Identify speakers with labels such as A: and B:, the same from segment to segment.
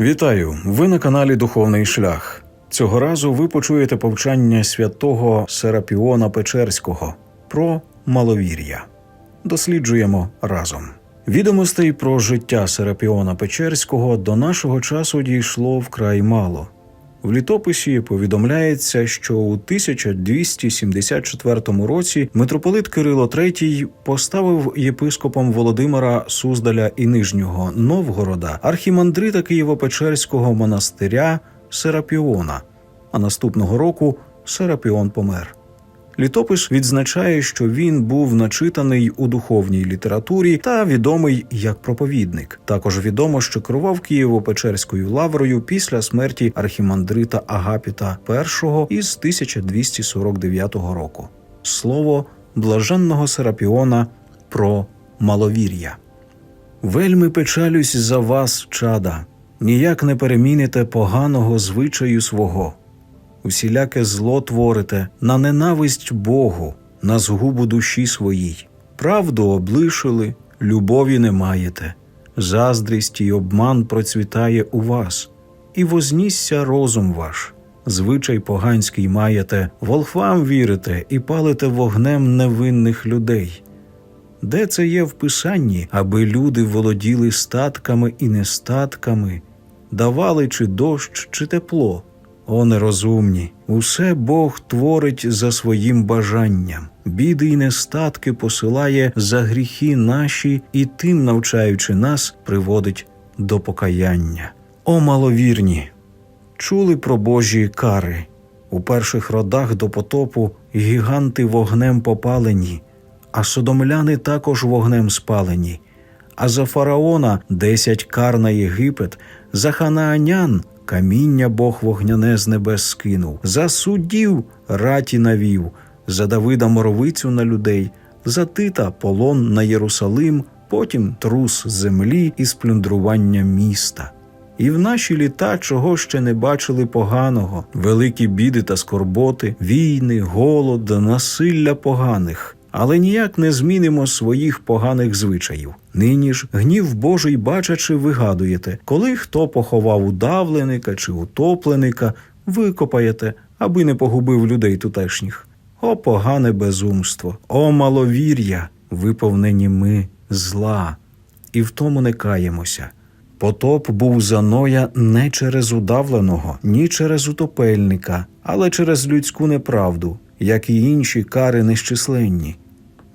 A: Вітаю! Ви на каналі Духовний Шлях. Цього разу ви почуєте повчання святого Серапіона Печерського про маловір'я. Досліджуємо разом. Відомостей про життя Серапіона Печерського до нашого часу дійшло вкрай мало. В літописі повідомляється, що у 1274 році митрополит Кирило III поставив єпископом Володимира Суздаля і Нижнього Новгорода архімандрита Києво-Печерського монастиря Серапіона, а наступного року Серапіон помер. Літопис відзначає, що він був начитаний у духовній літературі та відомий як проповідник. Також відомо, що керував Києво-Печерською лаврою після смерті архімандрита Агапіта І із 1249 року. Слово блаженного Серапіона про маловір'я. Вельми печалюсь за вас, чада, ніяк не переміните поганого звичаю свого усіляке зло творите на ненависть Богу, на згубу душі своїй. Правду облишили, любові не маєте, заздрість і обман процвітає у вас, і вознісся розум ваш. Звичай поганський маєте, волхвам вірите і палите вогнем невинних людей. Де це є в писанні, аби люди володіли статками і нестатками, давали чи дощ, чи тепло, о нерозумні, усе Бог творить за своїм бажанням, біди й нестатки посилає за гріхи наші і тим, навчаючи нас, приводить до покаяння. О маловірні! Чули про Божі кари. У перших родах до потопу гіганти вогнем попалені, а содомляни також вогнем спалені. А за фараона десять кар на Єгипет, за ханаанян каміння Бог вогняне з небес скинув, за суддів раті навів, за Давида моровицю на людей, за Тита полон на Єрусалим, потім трус землі і сплюндрування міста. І в наші літа чого ще не бачили поганого, великі біди та скорботи, війни, голод, насилля поганих. Але ніяк не змінимо своїх поганих звичаїв. Нині ж гнів Божий, бачачи, вигадуєте, коли хто поховав удавленика чи утопленика, викопаєте, аби не погубив людей тутешніх. О, погане безумство, о маловір'я, виповнені ми зла, і в тому не каємося. Потоп був за Ноя не через удавленого, ні через утопельника, але через людську неправду, як і інші кари нещисленні.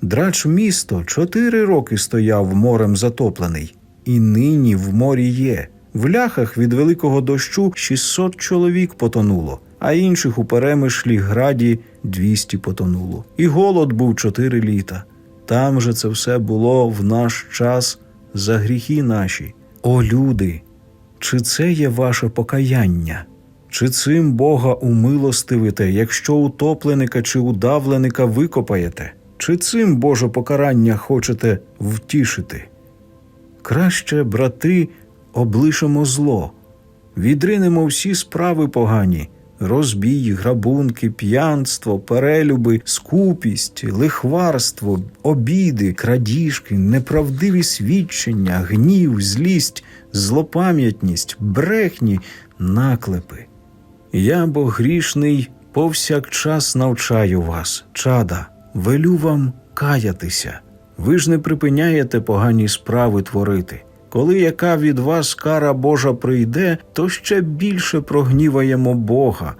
A: Драч місто чотири роки стояв морем затоплений, і нині в морі є. В ляхах від великого дощу 600 чоловік потонуло, а інших у перемишлі граді 200 потонуло. І голод був чотири літа. Там же це все було в наш час за гріхи наші. О, люди! Чи це є ваше покаяння? Чи цим Бога умилостивите, якщо утопленика чи удавленика викопаєте? Чи цим Боже покарання хочете втішити? Краще, брати, облишимо зло, відринемо всі справи погані, розбій, грабунки, п'янство, перелюби, скупість, лихварство, обіди, крадіжки, неправдиві свідчення, гнів, злість, злопам'ятність, брехні, наклепи. Я, бо грішний, повсякчас навчаю вас, чада велю вам каятися. Ви ж не припиняєте погані справи творити. Коли яка від вас кара Божа прийде, то ще більше прогніваємо Бога,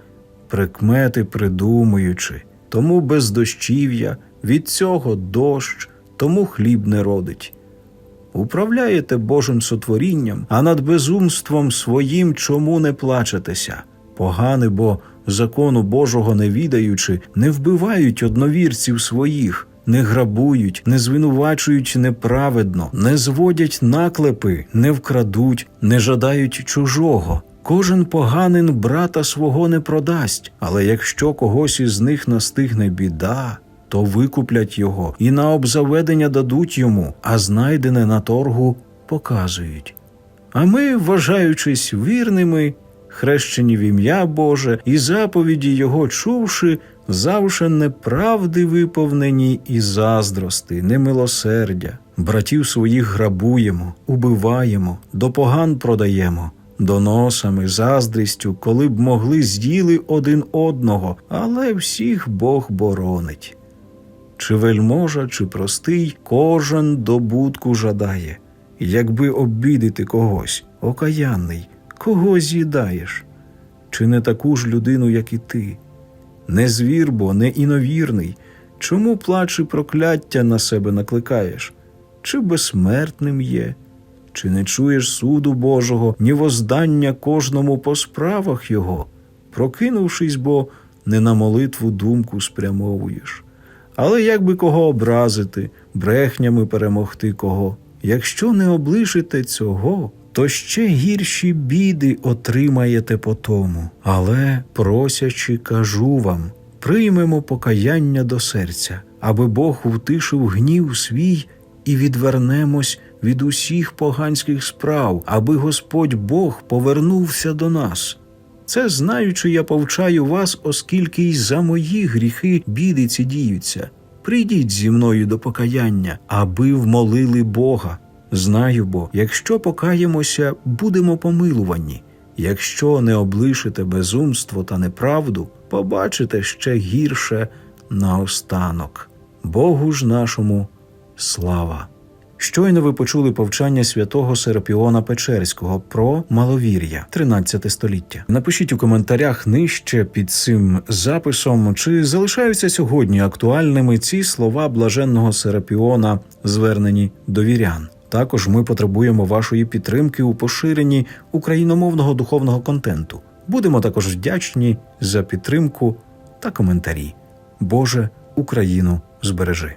A: прикмети придумуючи, тому без дощів'я, від цього дощ, тому хліб не родить. Управляєте Божим сотворінням, а над безумством своїм чому не плачетеся? Погане, бо закону Божого не відаючи, не вбивають одновірців своїх, не грабують, не звинувачують неправедно, не зводять наклепи, не вкрадуть, не жадають чужого. Кожен поганин брата свого не продасть, але якщо когось із них настигне біда, то викуплять його і на обзаведення дадуть йому, а знайдене на торгу показують. А ми, вважаючись вірними, хрещені в ім'я Боже, і заповіді Його чувши, завше неправди виповнені і заздрости, немилосердя. Братів своїх грабуємо, убиваємо, до поган продаємо, доносами, заздрістю, коли б могли з'їли один одного, але всіх Бог боронить. Чи вельможа, чи простий, кожен добутку жадає. Якби обідати когось, окаянний, кого з'їдаєш? Чи не таку ж людину, як і ти? Не звір, бо не іновірний. Чому плач і прокляття на себе накликаєш? Чи безсмертним є? Чи не чуєш суду Божого, ні воздання кожному по справах його? Прокинувшись, бо не на молитву думку спрямовуєш. Але як би кого образити, брехнями перемогти кого? Якщо не облишите цього, то ще гірші біди отримаєте по тому. Але, просячи, кажу вам, приймемо покаяння до серця, аби Бог втишив гнів свій і відвернемось від усіх поганських справ, аби Господь Бог повернувся до нас. Це знаючи, я повчаю вас, оскільки й за мої гріхи біди ці діються. Прийдіть зі мною до покаяння, аби вмолили Бога. Знаю бо, якщо покаємося, будемо помилувані. Якщо не облишите безумство та неправду, побачите ще гірше наостанок. Богу ж нашому слава. Щойно ви почули повчання святого Серапіона Печерського про маловір'я 13 століття. Напишіть у коментарях нижче під цим записом, чи залишаються сьогодні актуальними ці слова блаженного Серапіона, звернені до вірян. Також ми потребуємо вашої підтримки у поширенні україномовного духовного контенту. Будемо також вдячні за підтримку та коментарі. Боже, Україну збережи.